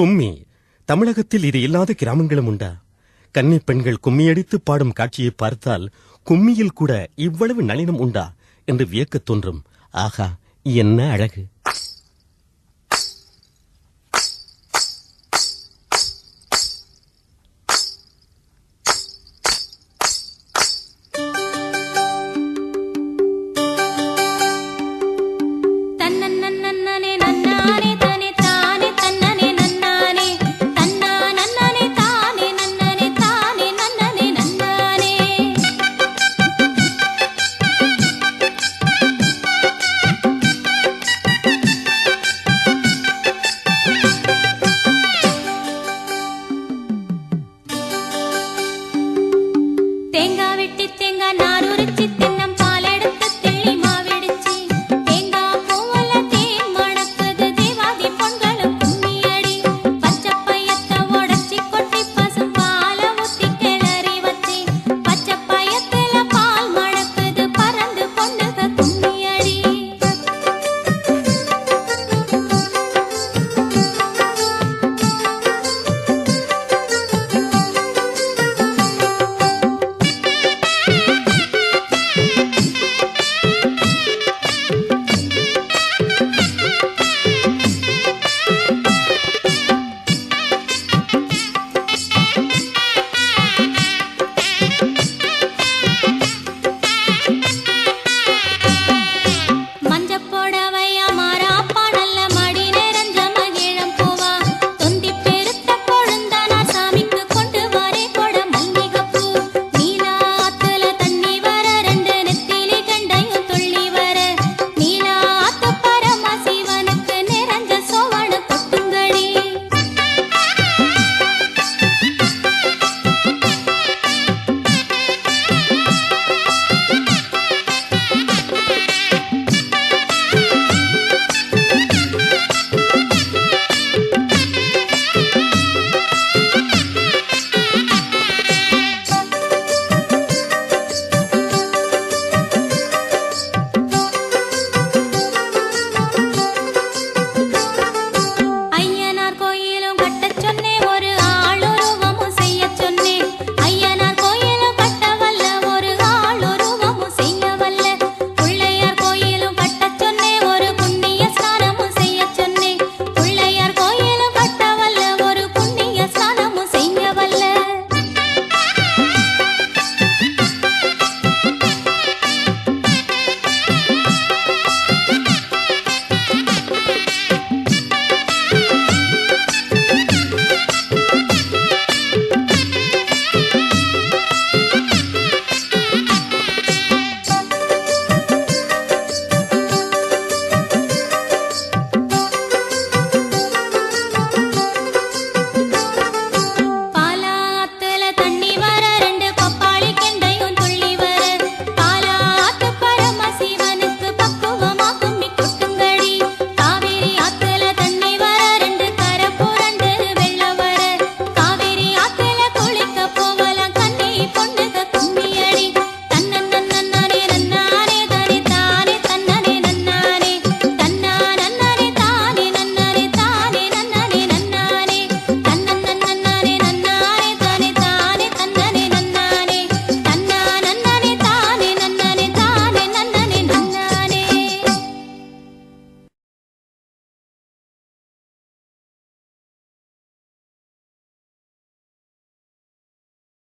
கும்மி தமிழகத்தில் இது இல்லாத கிராமங்களும் உண்டா? கன்னி பெண்கள் கும்மியடித்து பாடும் காட்சியை பார்த்தால் கும்மியில் கூட இவ்வளவு நளினம் உண்டா? என்று வியக்கத் தோன்றும். ஆகா என்ன அழகு! Tenga